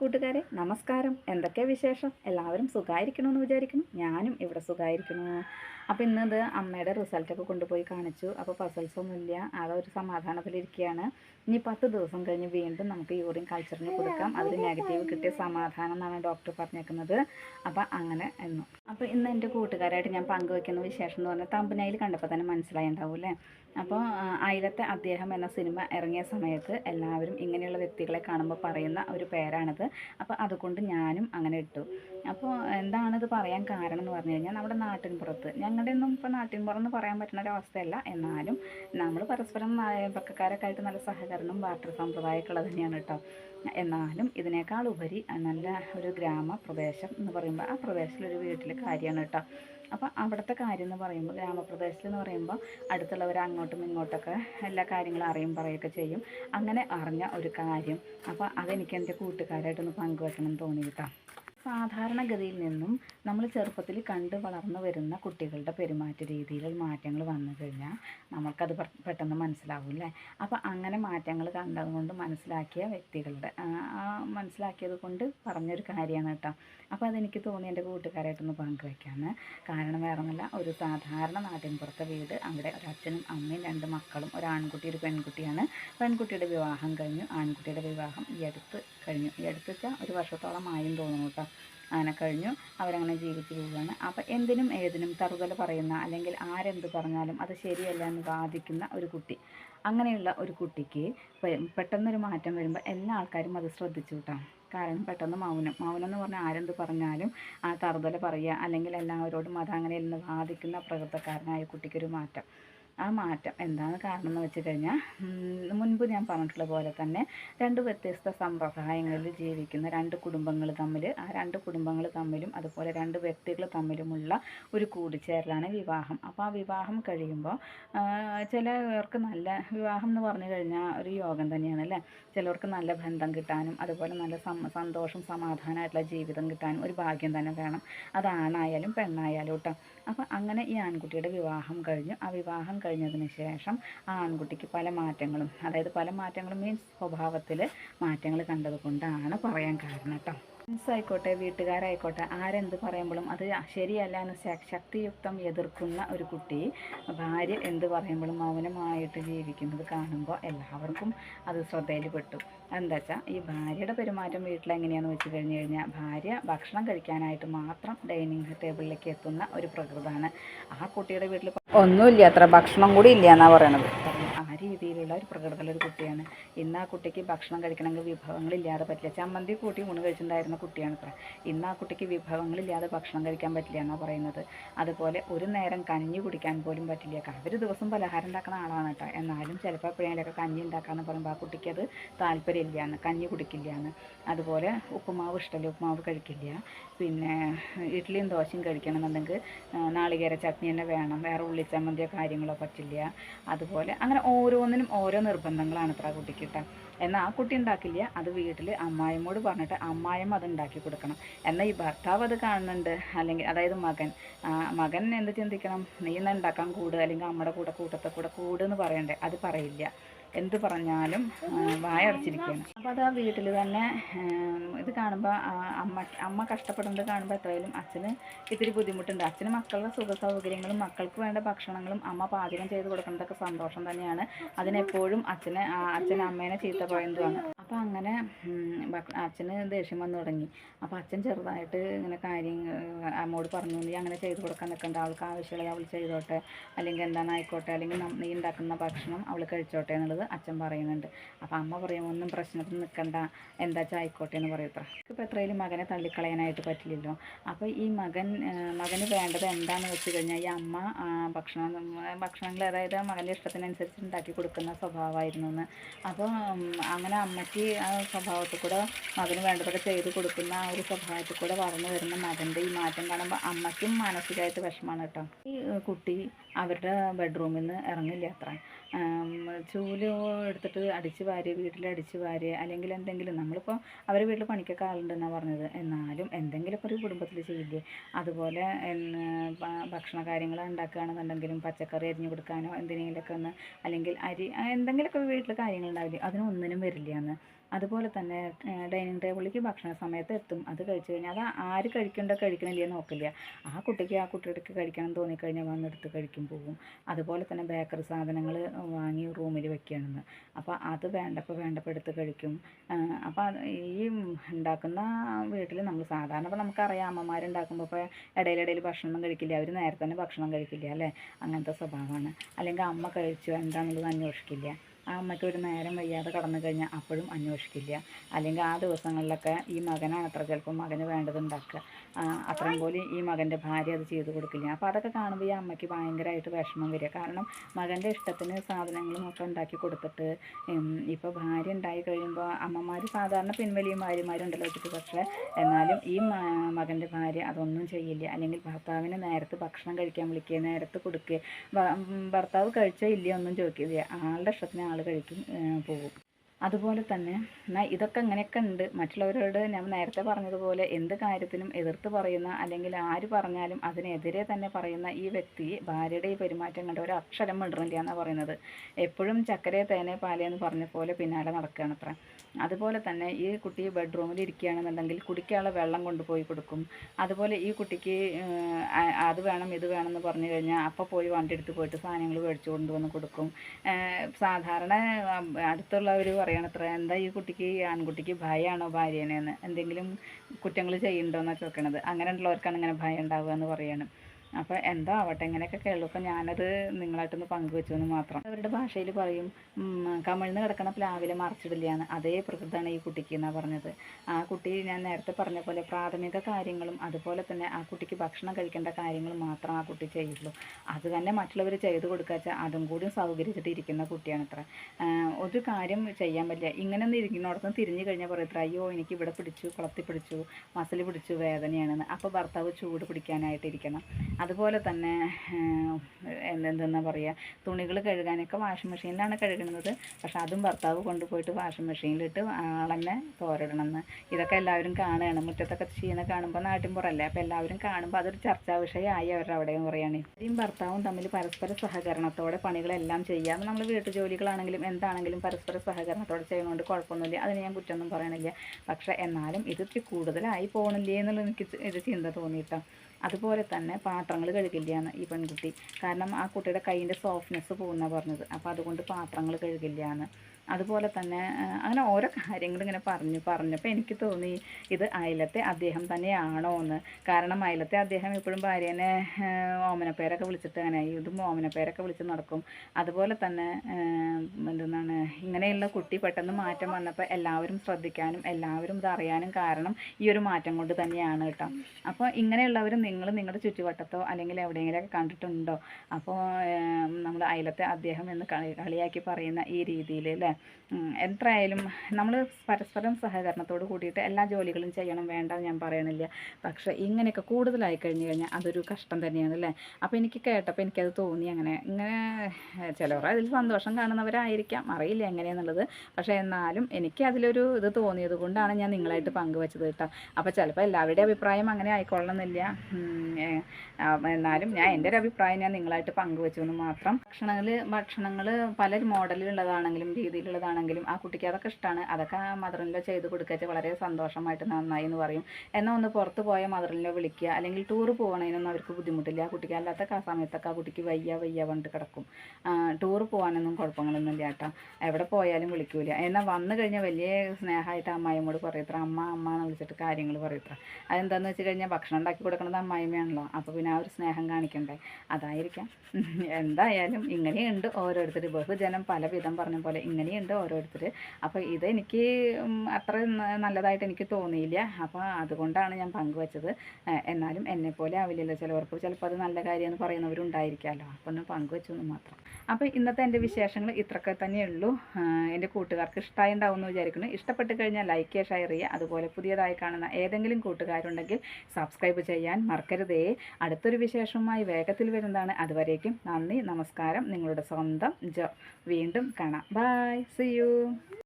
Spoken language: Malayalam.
കൂട്ടുകാരെ നമസ്കാരം. എന്തൊക്കെ വിശേഷം? എല്ലാവരും സുഖമായിരിക്കണമെന്ന് വിചാരിക്കുന്നു. ഞാനും ഇവിടെ സുഖമായിരിക്കുന്നു അപ്പോൾ ഇന്നത് അമ്മയുടെ റിസൾട്ടൊക്കെ കൊണ്ടുപോയി കാണിച്ചു. അപ്പോൾ പസൽസൊന്നുമില്ല ആകെ ഒരു സമാധാനത്തിലിരിക്കുകയാണ്. ഇനി പത്ത് ദിവസം കഴിഞ്ഞ് വീണ്ടും നമുക്ക് യൂറിൻ കൾച്ചറിന് കൊടുക്കാം. അതിൽ നെഗറ്റീവ് കിട്ടിയ സമാധാനം എന്നാണ് ഡോക്ടർ പറഞ്ഞേക്കുന്നത്. അപ്പോൾ അങ്ങനെ എന്നു. അപ്പോൾ ഇന്ന് എന്റെ കൂട്ടുകാരായിട്ട് ഞാൻ പങ്കുവെക്കുന്ന വിശേഷം എന്ന് പറഞ്ഞാൽ തമ്പനയിൽ കണ്ടപ്പോൾ തന്നെ മനസ്സിലായിണ്ടാവും അല്ലേ അപ്പോൾ അയലത്തെ അദ്ദേഹം എന്ന സിനിമ ഇറങ്ങിയ സമയത്ത് എല്ലാവരും ഇങ്ങനെയുള്ള വ്യക്തികളെ കാണുമ്പോൾ പറയുന്ന ഒരു പേരാണിത്. അപ്പോൾ അതുകൊണ്ട് ഞാനും അങ്ങനെ ഇട്ടു. അപ്പോൾ എന്താണിത് പറയാൻ കാരണം എന്ന് പറഞ്ഞു കഴിഞ്ഞാൽ നമ്മുടെ നാട്ടിൻപുറത്ത് ഞങ്ങളുടെ ഒന്നും ഇപ്പോൾ നാട്ടിൻപുറം എന്ന് പറയാൻ പറ്റുന്ന ഒരു അവസ്ഥയല്ല. എന്നാലും നമ്മൾ പരസ്പരം പക്കക്കാരൊക്കെ ആയിട്ട് നല്ല സഹകരണവും ബാർട്ടർ സമ്പ്രദായമൊക്കെ ഉള്ളത് തന്നെയാണ് കേട്ടോ എന്നാലും ഇതിനേക്കാൾ ഉപരി നല്ല ഒരു ഗ്രാമപ്രദേശം എന്ന് പറയുമ്പോൾ ആ പ്രദേശത്തിലൊരു വീട്ടിലെ കാര്യമാണ് കേട്ടോ അപ്പോൾ അവിടുത്തെ കാര്യം എന്ന് പറയുമ്പോൾ ഗ്രാമപ്രദേശത്തിൽ എന്ന് പറയുമ്പോൾ അടുത്തുള്ളവർ അങ്ങോട്ടും ഇങ്ങോട്ടൊക്കെ എല്ലാ കാര്യങ്ങളും അറിയും പറയുകയൊക്കെ ചെയ്യും. അങ്ങനെ അറിഞ്ഞ ഒരു കാര്യം. അപ്പോൾ അതെനിക്ക് എന്റെ കൂട്ടുകാരായിട്ടൊന്ന് പങ്കുവെക്കണം എന്ന് തോന്നി സാധാരണഗതിയിൽ നിന്നും നമ്മൾ ചെറുപ്പത്തിൽ കണ്ട് വളർന്നു വരുന്ന കുട്ടികളുടെ പെരുമാറ്റ രീതിയിൽ മാറ്റങ്ങൾ വന്നു കഴിഞ്ഞാൽ നമുക്കത് പെട്ടെന്ന് മനസ്സിലാവും അല്ലേ? അപ്പോൾ അങ്ങനെ മാറ്റങ്ങൾ കണ്ടതുകൊണ്ട് മനസ്സിലാക്കിയ വ്യക്തികളുടെ മനസ്സിലാക്കിയത് കൊണ്ട് പറഞ്ഞൊരു കാര്യമാണ് കേട്ടോ. അപ്പോൾ അതെനിക്ക് തോന്നി എന്റെ കൂട്ടുകാരായിട്ടൊന്ന് പങ്കുവയ്ക്കാമെന്ന് കാരണം വേറെ ഒന്നുമില്ല ഒരു സാധാരണ നാട്ടിൻപുറത്തെ വീട് അവിടെ ഒരച്ഛനും അമ്മയും രണ്ട് മക്കളും ഒരു ആൺകുട്ടി ഒരു പെൺകുട്ടിയാണ്. പെൺകുട്ടിയുടെ വിവാഹം കഴിഞ്ഞു. ആൺകുട്ടിയുടെ വിവാഹം ഈ അടുത്ത് കഴിഞ്ഞു. ഈ അടുത്ത് വെച്ചാൽ ഒരു വർഷത്തോളം ആയും തോന്നുന്നു കേട്ടോ. അങ്ങനെ കഴിഞ്ഞു. അവരങ്ങനെ ജീവിച്ചു പോവുകയാണ്. അപ്പോൾ എന്തിനും ഏതിനും തറുതല പറയുന്ന അല്ലെങ്കിൽ ആരെന്ത് പറഞ്ഞാലും അത് ശരിയല്ല എന്ന് വാദിക്കുന്ന ഒരു കുട്ടി. അങ്ങനെയുള്ള ഒരു കുട്ടിക്ക് പെട്ടെന്നൊരു മാറ്റം വരുമ്പോൾ എല്ലാ ആൾക്കാരും അത് ശ്രദ്ധിച്ചു കേട്ടോ. കാരണം പെട്ടെന്ന് മൗനം. മൗനം എന്ന് പറഞ്ഞാൽ ആരെന്ത് പറഞ്ഞാലും ആ തറുതല പറയുക അല്ലെങ്കിൽ എല്ലാവരോടും അത് അങ്ങനെ ഇരുന്ന് വാദിക്കുന്ന പ്രകൃതക്കാരനായ കുട്ടിക്കൊരു മാറ്റം. ആ മാറ്റം എന്താണ് കാരണം എന്ന് വെച്ച് കഴിഞ്ഞാൽ മുൻപ് ഞാൻ പറഞ്ഞിട്ടുള്ള പോലെ തന്നെ രണ്ട് വ്യത്യസ്ത സമ്പ്രദായങ്ങളിൽ ജീവിക്കുന്ന രണ്ട് കുടുംബങ്ങൾ തമ്മിൽ ആ രണ്ട് കുടുംബങ്ങൾ തമ്മിലും അതുപോലെ രണ്ട് വ്യക്തികൾ തമ്മിലുമുള്ള ഒരു കൂടിച്ചേരലാണ് വിവാഹം. അപ്പോൾ ആ വിവാഹം കഴിയുമ്പോൾ ചിലവർക്ക് നല്ല വിവാഹം എന്ന് പറഞ്ഞു കഴിഞ്ഞാൽ ഒരു യോഗം തന്നെയാണ് അല്ലേ? ചിലവർക്ക് നല്ല ബന്ധം കിട്ടാനും അതുപോലെ നല്ല സന്തോഷം സമാധാനമായിട്ടുള്ള ജീവിതം കിട്ടാനും ഒരു ഭാഗ്യം തന്നെ വേണം. അത് ആണായാലും പെണ്ണായാലും കേട്ടോ അപ്പോൾ അങ്ങനെ ഈ ആൺകുട്ടിയുടെ വിവാഹം കഴിഞ്ഞു. ആ വിവാഹം കഴിഞ്ഞതിന് ശേഷം ആ ആൺകുട്ടിക്ക് പല മാറ്റങ്ങളും അതായത് പല മാറ്റങ്ങളും മീൻസ് സ്വഭാവത്തിൽ മാറ്റങ്ങൾ കണ്ടത് കൊണ്ടാണ് പറയാൻ കാരണം കേട്ടോ. ഫ്രണ്ട്സ് ആയിക്കോട്ടെ വീട്ടുകാരായിക്കോട്ടെ ആരെന്ത് പറയുമ്പോഴും അത് ശരിയല്ല എന്ന് ശക്തിയുക്തം എതിർക്കുന്ന ഒരു കുട്ടി ഭാര്യ എന്ത് പറയുമ്പോഴും മൗനമായിട്ട് ജീവിക്കുന്നത് കാണുമ്പോൾ എല്ലാവർക്കും അത് ശ്രദ്ധയിൽ പെട്ടു. എന്താ വെച്ചാൽ ഈ ഭാര്യയുടെ പെരുമാറ്റം വീട്ടിലെങ്ങനെയാണെന്ന് വെച്ച് കഴിഞ്ഞ് കഴിഞ്ഞാൽ ഭാര്യ ഭക്ഷണം കഴിക്കാനായിട്ട് മാത്രം ഡൈനിങ് ടേബിളിലേക്ക് എത്തുന്ന ഒരു പ്രകൃതമാണ്. ആ കുട്ടിയുടെ വീട്ടിൽ ഒന്നുമില്ല അത്ര ഭക്ഷണം കൂടി ഇല്ല എന്നാണ് പറയണത്. ആ രീതിയിലുള്ള ഒരു പ്രകൃതമുള്ള ഒരു കുട്ടിയാണ്. ഇന്ന് ആ കുട്ടിക്ക് ഭക്ഷണം കഴിക്കണമെങ്കിൽ വിഭവങ്ങളില്ലാതെ പറ്റില്ല. ചമ്മന്തി കൂട്ടി ഊണ് കഴിച്ചിട്ടുണ്ടായിരുന്ന കുട്ടിയാണ് അത്ര ഇന്ന് ആ കുട്ടിക്ക് വിഭവങ്ങളില്ലാതെ ഭക്ഷണം കഴിക്കാൻ പറ്റില്ല എന്നാണ് പറയുന്നത്. അതുപോലെ ഒരു നേരം കഞ്ഞി കുടിക്കാൻ പോലും പറ്റില്ല. അവർ ദിവസം പലഹാരം ഉണ്ടാക്കുന്ന ആളാണ് കേട്ടോ. എന്നാലും ചിലപ്പോൾ എപ്പോഴെങ്കിലൊക്കെ കഞ്ഞി ഉണ്ടാക്കാന്ന് പറയുമ്പോൾ ആ കുട്ടിക്ക് അത് താല്പര്യമില്ല കഞ്ഞി കുടിക്കില്ല എന്ന് അതുപോലെ ഉപ്പുമാവ് ഇഷ്ടമല്ല? ഉപ്പുമാവ് കഴിക്കില്ല. പിന്നെ ഇഡ്ഡലിയും ദോശയും കഴിക്കണമെന്നുണ്ടെങ്കിൽ നാളികേര ചട്നി തന്നെ വേണം. വേറെ ഉള്ളിച്ചമ്മന്തിയോ കാര്യങ്ങളോ പറ്റില്ല. അതുപോലെ അങ്ങനെ ഓരോന്നിനും ഓരോ നിർബന്ധങ്ങളാണ് ഇത്ര കുട്ടിക്ക് കേട്ടോ എന്നാൽ ആ കുട്ടി ഉണ്ടാക്കില്ല അത് വീട്ടിൽ അമ്മായിമ്മോട് പറഞ്ഞിട്ട് അമ്മായിമ്മ അത് ഉണ്ടാക്കി കൊടുക്കണം. എന്നാൽ ഈ ഭർത്താവ് അത് കാണുന്നുണ്ട് അല്ലെങ്കിൽ അതായത് മകൻ. മകൻ എന്ത് ചിന്തിക്കണം? നീ ഇന്ന് ഉണ്ടാക്കാൻ കൂട് അല്ലെങ്കിൽ അമ്മയുടെ കൂടെ കൂട്ടത്തെ കൂടെ കൂട് എന്ന് പറയണ്ടേ? അത് പറയില്ല. എന്ത് പറഞ്ഞാലും വായടച്ചിരിക്കുകയാണ്. അപ്പോൾ അത് ആ വീട്ടിൽ തന്നെ ഇത് കാണുമ്പോൾ അമ്മ അമ്മ കഷ്ടപ്പെടുന്നത് കാണുമ്പോൾ എത്രയായാലും അച്ഛന് ഇത്തിരി ബുദ്ധിമുട്ടുണ്ട്. അച്ഛന് മക്കളുടെ സുഖ സൗകര്യങ്ങളും മക്കൾക്ക് വേണ്ട ഭക്ഷണങ്ങളും അമ്മ പാചകം ചെയ്ത് കൊടുക്കുന്നതൊക്കെ സന്തോഷം തന്നെയാണ്. അതിനെപ്പോഴും അച്ഛനും അച്ഛൻ അമ്മേനെ ചീത്ത പറയുന്നതുമാണ്. അപ്പോൾ അങ്ങനെ അച്ഛന് ദേഷ്യം വന്നു തുടങ്ങി. അപ്പോൾ അച്ഛൻ ചെറുതായിട്ട് ഇങ്ങനെ കാര്യങ്ങൾ അമ്മോട് പറഞ്ഞു നീ അങ്ങനെ ചെയ്ത് കൊടുക്കാൻ നിൽക്കണ്ട. അവൾക്ക് ആവശ്യമുള്ളത് അവൾ ചെയ്തോട്ടെ. അല്ലെങ്കിൽ എന്താണ് ആയിക്കോട്ടെ. അല്ലെങ്കിൽ നം- ഉണ്ടാക്കുന്ന ഭക്ഷണം അവൾ കഴിച്ചോട്ടെ എന്നുള്ളത് അച്ഛൻ പറയുന്നുണ്ട്. അപ്പോൾ അമ്മ പറയും ഒന്നും പ്രശ്നത്തിന് നിൽക്കണ്ട. എന്താ വെച്ചാൽ ആയിക്കോട്ടെ എന്ന് പറയും അത്ര ഇപ്പോൾ എത്രയും മകനെ തള്ളിക്കളയാനായിട്ട് പറ്റില്ലല്ലോ. അപ്പോൾ ഈ മകൻ മകന് വേണ്ടത് എന്താണെന്ന് വെച്ച് കഴിഞ്ഞാൽ ഈ അമ്മ ഭക്ഷണം ഭക്ഷണങ്ങൾ അതായത് മകന്റെ ഇഷ്ടത്തിനനുസരിച്ച് ഉണ്ടാക്കി കൊടുക്കുന്ന സ്വഭാവമായിരുന്നു എന്ന്. അപ്പോൾ അങ്ങനെ അങ്ങനെ അമ്മയ്ക്ക് ആ സ്വഭാവത്തിൽ കൂടെ മകന് വേണ്ടതൊക്കെ ചെയ്ത് കൊടുക്കുന്ന ആ ഒരു സ്വഭാവത്തിൽ കൂടെ വളർന്നു വരുന്ന മകന്റെ ഈ മാറ്റം കാണുമ്പോൾ അമ്മയ്ക്കും മാനസികമായിട്ട് വിഷമമാണ് കേട്ടോ. ഈ കുട്ടി അവരുടെ ബെഡ്റൂമിൽ നിന്ന് ഇറങ്ങില്ല അത്ര ചൂൽ എടുത്തിട്ട് അടിച്ച് വാരി വീട്ടിൽ അടിച്ച് വാരി അല്ലെങ്കിൽ എന്തെങ്കിലും നമ്മളിപ്പോൾ അവരെ വീട്ടിൽ പണിക്കൊക്കെ ആളുണ്ടെന്നാണ് പറഞ്ഞത്. എന്നാലും എന്തെങ്കിലുമൊക്കെ ഒരു കുടുംബത്തിൽ ചെയ്യില്ലേ അതുപോലെ ഭക്ഷണ കാര്യങ്ങൾ ഉണ്ടാക്കുകയാണെന്നുണ്ടെങ്കിലും പച്ചക്കറി അരിഞ്ഞു കൊടുക്കാനോ എന്തിനെങ്കിലുമൊക്കെ ഒന്ന് അല്ലെങ്കിൽ അരി എന്തെങ്കിലുമൊക്കെ വീട്ടിൽ കാര്യങ്ങൾ ഉണ്ടാവില്ലേ അതിനൊന്നിനും വരില്ല എന്ന്. അതുപോലെ തന്നെ ഡൈനിങ് ടേബിളിലേക്ക് ഭക്ഷണ സമയത്ത് എത്തും. അത് കഴിച്ചു കഴിഞ്ഞാൽ അത് ആര് കഴിക്കണ്ടോ കഴിക്കണില്ലേ നോക്കില്ല. ആ കുട്ടിക്ക് ആ കുട്ടിയുടെ കഴിക്കണം തോന്നിക്കഴിഞ്ഞാൽ വന്നെടുത്ത് കഴിക്കും പോകും അതുപോലെ തന്നെ ബേക്കറി സാധനങ്ങൾ വാങ്ങി റൂമിൽ വെക്കുകയാണെന്ന് അപ്പോൾ അത് വേണ്ടപ്പോൾ വേണ്ടപ്പോൾ എടുത്ത് കഴിക്കും. അപ്പോൾ ഈ ഉണ്ടാക്കുന്ന വീട്ടിൽ നമ്മൾ സാധാരണ ഇപ്പോൾ നമുക്കറിയാം അമ്മമാരുണ്ടാക്കുമ്പോൾ ഇപ്പോൾ ഇടയിലിടയിൽ ഭക്ഷണം കഴിക്കില്ല? അവർ നേരത്തെ തന്നെ ഭക്ഷണം കഴിക്കില്ല അല്ലേ? അങ്ങനത്തെ സ്വഭാവമാണ്. അല്ലെങ്കിൽ അമ്മ കഴിച്ചു എന്താണെന്നുള്ളത് അന്വേഷിക്കില്ല. ആ അമ്മയ്ക്ക് ഒരു നേരം വയ്യാതെ കടന്നു കഴിഞ്ഞാൽ അപ്പോഴും അന്വേഷിക്കില്ല. അല്ലെങ്കിൽ ആ ദിവസങ്ങളിലൊക്കെ ഈ മകനാണ് അത്ര ചിലപ്പോൾ മകന് വേണ്ടത് ഉണ്ടാക്കുക. അത്രയും പോലും ഈ മകന്റെ ഭാര്യ അത് ചെയ്തു കൊടുക്കില്ല. അപ്പോൾ അതൊക്കെ കാണുമ്പോൾ ഈ അമ്മയ്ക്ക് ഭയങ്കരമായിട്ട് വിഷമം വരിക. കാരണം മകന്റെ ഇഷ്ടത്തിന് സാധനങ്ങളും ഒക്കെ ഉണ്ടാക്കി കൊടുത്തിട്ട് ഇപ്പോൾ ഭാര്യ ഉണ്ടായി കഴിയുമ്പോൾ അമ്മമാർ സാധാരണ പിൻവലിയും ഭാര്യമാരുണ്ടല്ലോ വെച്ചിട്ട് പക്ഷേ എന്നാലും ഈ മകന്റെ ഭാര്യ അതൊന്നും ചെയ്യില്ല. അല്ലെങ്കിൽ ഭർത്താവിനെ നേരത്തെ ഭക്ഷണം കഴിക്കാൻ വിളിക്കുക നേരത്തെ കൊടുക്കുക ഭർത്താവ് കഴിച്ചോ ഇല്ലയോ ഒന്നും ചോദിക്കില്ല. ആളുടെ ഇഷ്ടത്തിന് ആൾ കഴിക്കും പോകും. അതുപോലെ തന്നെ എന്നാൽ ഇതൊക്കെ ഇങ്ങനെയൊക്കെ ഉണ്ട് മറ്റുള്ളവരോട് ഞാൻ നേരത്തെ പറഞ്ഞതുപോലെ എന്ത് കാര്യത്തിനും എതിർത്ത് പറയുന്ന അല്ലെങ്കിൽ ആര് പറഞ്ഞാലും അതിനെതിരെ തന്നെ പറയുന്ന ഈ വ്യക്തി ഭാര്യയുടെ ഈ പെരുമാറ്റം കണ്ട ഒരു അക്ഷരം മിണ്ടുന്നില്ല എന്നാണ് പറയുന്നത്. എപ്പോഴും ചക്കരെ തേനെ പാലയെന്ന് പറഞ്ഞ പോലെ പിന്നാലെ നടക്കുകയാണ് അത്ര. അതുപോലെ തന്നെ ഈ കുട്ടി ബെഡ്റൂമിൽ ഇരിക്കുകയാണെന്നുണ്ടെങ്കിൽ കുടിക്കാനുള്ള വെള്ളം കൊണ്ടുപോയി കൊടുക്കും. അതുപോലെ ഈ കുട്ടിക്ക് അത് വേണം ഇത് വേണം എന്ന് പറഞ്ഞു കഴിഞ്ഞാൽ അപ്പോൾ പോയി വണ്ടി എടുത്ത് പോയിട്ട് സാധനങ്ങൾ മേടിച്ചു കൊണ്ടുവന്ന് കൊടുക്കും. സാധാരണ അടുത്തുള്ളവർ പറയണത്ര എന്താ ഈ കുട്ടിക്ക് ആൺകുട്ടിക്ക് ഭയമാണോ ഭാര്യേനെന്ന്? എന്തെങ്കിലും കുറ്റങ്ങൾ ചെയ്യുന്നുണ്ടോ നോക്കണത് അങ്ങനെ അങ്ങനെയുള്ളവർക്കാണ് ഇങ്ങനെ ഭയം ഉണ്ടാവുക എന്ന് പറയണം. അപ്പോൾ എന്താ ആവട്ടെ ഇങ്ങനെയൊക്കെ കേൾക്കും ഞാനത് നിങ്ങളായിട്ടൊന്ന് പങ്കുവെച്ചു എന്ന് മാത്രം. അവരുടെ ഭാഷയിൽ പറയും കമിഴ്ന്ന് കിടക്കണ പ്ലാവിലെ മറച്ചിടില്ല എന്ന് അതേ പ്രകൃതമാണ് ഈ കുട്ടിക്ക് എന്നാണ് പറഞ്ഞത്. ആ കുട്ടി ഞാൻ നേരത്തെ പറഞ്ഞ പോലെ പ്രാഥമിക കാര്യങ്ങളും അതുപോലെ തന്നെ ആ കുട്ടിക്ക് ഭക്ഷണം കഴിക്കേണ്ട കാര്യങ്ങൾ മാത്രം ആ കുട്ടി ചെയ്യുള്ളൂ. അത് തന്നെ മറ്റുള്ളവർ ചെയ്ത് കൊടുക്കാച്ച അതും കൂടി സൗകര്യച്ചിട്ട് ഇരിക്കുന്ന കുട്ടിയാണ് അത്ര. ഒരു കാര്യം ചെയ്യാൻ പറ്റില്ല. ഇങ്ങനെ ഒന്ന് ഇരിക്കുന്നിടത്തും തിരിഞ്ഞു കഴിഞ്ഞാൽ പറയും ഇത്ര അയ്യോ എനിക്ക് ഇവിടെ പിടിച്ചു കുളത്തി പിടിച്ചു മസിൽ പിടിച്ചു വേദനയാണെന്ന്. അപ്പോൾ ഭർത്താവ് ചൂട് പിടിക്കാനായിട്ടിരിക്കണം. അതുപോലെ തന്നെ എന്തെന്താ പറയുക തുണികൾ കഴുകാനൊക്കെ വാഷിംഗ് മെഷീനിലാണ് കഴുകുന്നത് പക്ഷെ അതും ഭർത്താവ് കൊണ്ടുപോയിട്ട് വാഷിംഗ് മെഷീനിലിട്ട് ആളെന്നെ തോരടണമെന്ന് ഇതൊക്കെ എല്ലാവരും കാണുകയാണ്. മുറ്റത്തൊക്കെ ചെയ്യുന്ന കാണുമ്പോൾ നാട്ടിൻപുറല്ലേ അപ്പോൾ എല്ലാവരും കാണുമ്പോൾ അതൊരു ചർച്ചാ വിഷയമായി അവരുടെ അവിടെ എന്ന് പറയുകയാണ് ഇവരും ഭർത്താവും തമ്മിൽ പരസ്പര സഹകരണത്തോടെ പണികളെല്ലാം ചെയ്യാം. നമ്മൾ വീട്ടുജോലികളാണെങ്കിലും എന്താണെങ്കിലും പരസ്പര സഹകരണത്തോടെ ചെയ്യുന്നതുകൊണ്ട് കുഴപ്പമൊന്നുമില്ല അതിന് ഞാൻ കുറ്റമൊന്നും പറയണില്ല. പക്ഷേ എന്നാലും ഇത് ഇത്തിരി കൂടുതലായി പോകണില്ലേ എന്നുള്ള എനിക്ക് ഇത് ചിന്ത തോന്നിയിട്ടോ. അതുപോലെ തന്നെ പാത്രങ്ങൾ കഴുകില്ല ഈ പെൺകുട്ടി. കാരണം ആ കുട്ടിയുടെ കൈയിന്റെ സോഫ്റ്റ്നെസ് പോകുന്ന പറഞ്ഞത്. അപ്പോൾ അതുകൊണ്ട് പാത്രങ്ങൾ കഴുകില്ല അതുപോലെ തന്നെ അങ്ങനെ ഓരോ കാര്യങ്ങൾ ഇങ്ങനെ പറഞ്ഞു പറഞ്ഞപ്പോൾ എനിക്ക് തോന്നി ഇത് അയലത്തെ അദ്ദേഹം തന്നെയാണോ എന്ന്. കാരണം അയലത്തെ അദ്ദേഹം എപ്പോഴും ഭാര്യനെ ഓമനപ്പേരൊക്കെ വിളിച്ചിട്ട് അങ്ങനെ ഇതും ഓമനപ്പേരൊക്കെ വിളിച്ച് നടക്കും. അതുപോലെ തന്നെ എന്തെന്നാണ് ഇങ്ങനെയുള്ള കുട്ടി പെട്ടെന്ന് മാറ്റം വന്നപ്പോൾ എല്ലാവരും ശ്രദ്ധിക്കാനും എല്ലാവരും ഇതറിയാനും കാരണം ഈ ഒരു മാറ്റം കൊണ്ട് തന്നെയാണ് കേട്ടോ. അപ്പോൾ ഇങ്ങനെയുള്ളവർ നിങ്ങൾ നിങ്ങളുടെ ചുറ്റുവട്ടത്തോ അല്ലെങ്കിൽ എവിടെയെങ്കിലുമൊക്കെ കണ്ടിട്ടുണ്ടോ? അപ്പോൾ നമ്മൾ അയലത്തെ അദ്ദേഹം എന്ന് കളി കളിയാക്കി പറയുന്ന ഈ രീതിയിൽ അല്ലേ? എത്രയായാലും നമ്മൾ പരസ്പരം സഹകരണത്തോട് കൂടിയിട്ട് എല്ലാ ജോലികളും ചെയ്യണം വേണ്ട ഞാൻ പറയണില്ല. പക്ഷേ ഇങ്ങനെയൊക്കെ കൂടുതലായി കഴിഞ്ഞു കഴിഞ്ഞാൽ അതൊരു കഷ്ടം തന്നെയാണ് അല്ലേ? അപ്പോൾ എനിക്ക് കേട്ടപ്പോൾ എനിക്കത് തോന്നി അങ്ങനെ. ഇങ്ങനെ ചിലവർ അതിൽ സന്തോഷം കാണുന്നവരായിരിക്കാം. അറിയില്ല എങ്ങനെയാണെന്നുള്ളത് പക്ഷേ എന്നാലും എനിക്ക് അതിലൊരു ഇത് തോന്നിയത് കൊണ്ടാണ് ഞാൻ നിങ്ങളായിട്ട് പങ്കുവച്ചത് കേട്ടോ. അപ്പോൾ ചിലപ്പോൾ എല്ലാവരുടെയും അഭിപ്രായം അങ്ങനെ ആയിക്കൊള്ളണമെന്നില്ല എന്നാലും ഞാൻ എന്റെ ഒരു അഭിപ്രായം ഞാൻ നിങ്ങളായിട്ട് പങ്കുവച്ചു എന്ന് മാത്രം. ഭക്ഷണങ്ങൾ ഭക്ഷണങ്ങൾ പല മോഡലിലുള്ളതാണെങ്കിലും രീതിയിലുള്ളതാണെങ്കിലും ആ കുട്ടിക്ക് അതൊക്കെ ഇഷ്ടമാണ് അതൊക്കെ മദറിനിലോ ചെയ്ത് കൊടുക്കുക വളരെ സന്തോഷമായിട്ട് നന്നായി എന്ന് പറയും. എന്നാൽ ഒന്ന് പുറത്ത് പോയ മദറിനിലോ വിളിക്കുക. അല്ലെങ്കിൽ ടൂർ പോകണതിനൊന്നും അവർക്ക് ബുദ്ധിമുട്ടില്ല. ആ കുട്ടിക്ക് അല്ലാത്ത ആ സമയത്തൊക്കെ ആ കുട്ടിക്ക് വയ്യ വയ്യ പറഞ്ഞിട്ട് കിടക്കും. ടൂർ പോകാനൊന്നും കുഴപ്പങ്ങളൊന്നും ഇല്ല കേട്ടോ. എവിടെ പോയാലും വിളിക്കൂല. എന്നാൽ വന്നു കഴിഞ്ഞാൽ വലിയ സ്നേഹമായിട്ട് അമ്മായിയോട് പറയത്ര അമ്മ അമ്മ എന്ന് വിളിച്ചിട്ട് കാര്യങ്ങൾ പറയത്ര അതെന്താണെന്ന് വെച്ച് കഴിഞ്ഞാൽ ഭക്ഷണം ഉണ്ടാക്കി കൊടുക്കുന്നത് അമ്മായിമ്മയാണല്ലോ അപ്പോൾ പിന്നെ ആ ഒരു സ്നേഹം കാണിക്കണ്ടേ? അതായിരിക്കാം. എന്തായാലും ഇങ്ങനെയുണ്ട് ഓരോരുത്തർ ബഹുജനം പലവിധം പറഞ്ഞ പോലെ ഇങ്ങനെയുണ്ട് ഓരോരുത്തർ അപ്പോൾ ഇതെനിക്ക് അത്ര നല്ലതായിട്ട് എനിക്ക് തോന്നിയില്ല. അപ്പോൾ അതുകൊണ്ടാണ് ഞാൻ പങ്കുവച്ചത്. എന്നാലും എന്നെപ്പോലെ ആവില്ലല്ലോ ചിലവർക്ക്. ചിലപ്പോൾ അത് നല്ല കാര്യമെന്ന് പറയുന്നവരുണ്ടായിരിക്കാമല്ലോ അപ്പോൾ ഒന്ന് പങ്കുവച്ചു എന്ന് മാത്രം. അപ്പോൾ ഇന്നത്തെ എന്റെ വിശേഷങ്ങൾ ഇത്രയൊക്കെ തന്നെയുള്ളൂ എന്റെ കൂട്ടുകാർക്ക് ഇഷ്ടമായി ഉണ്ടാവും എന്ന് വിചാരിക്കുന്നു. ഇഷ്ടപ്പെട്ട് കഴിഞ്ഞാൽ ലൈക്ക് ഷെയർ ചെയ്യുക. അതുപോലെ പുതിയതായി കാണുന്ന ഏതെങ്കിലും കൂട്ടുകാരുണ്ടെങ്കിൽ സബ്സ്ക്രൈബ് ചെയ്യാൻ മറക്കരുതേ. അടുത്തൊരു വിശേഷവുമായി വേഗത്തിൽ വരുന്നതാണ്. അതുവരേക്കും നന്ദി നമസ്കാരം. നിങ്ങളുടെ സ്വന്തം ജോ വീണ്ടും കാണാം. By C U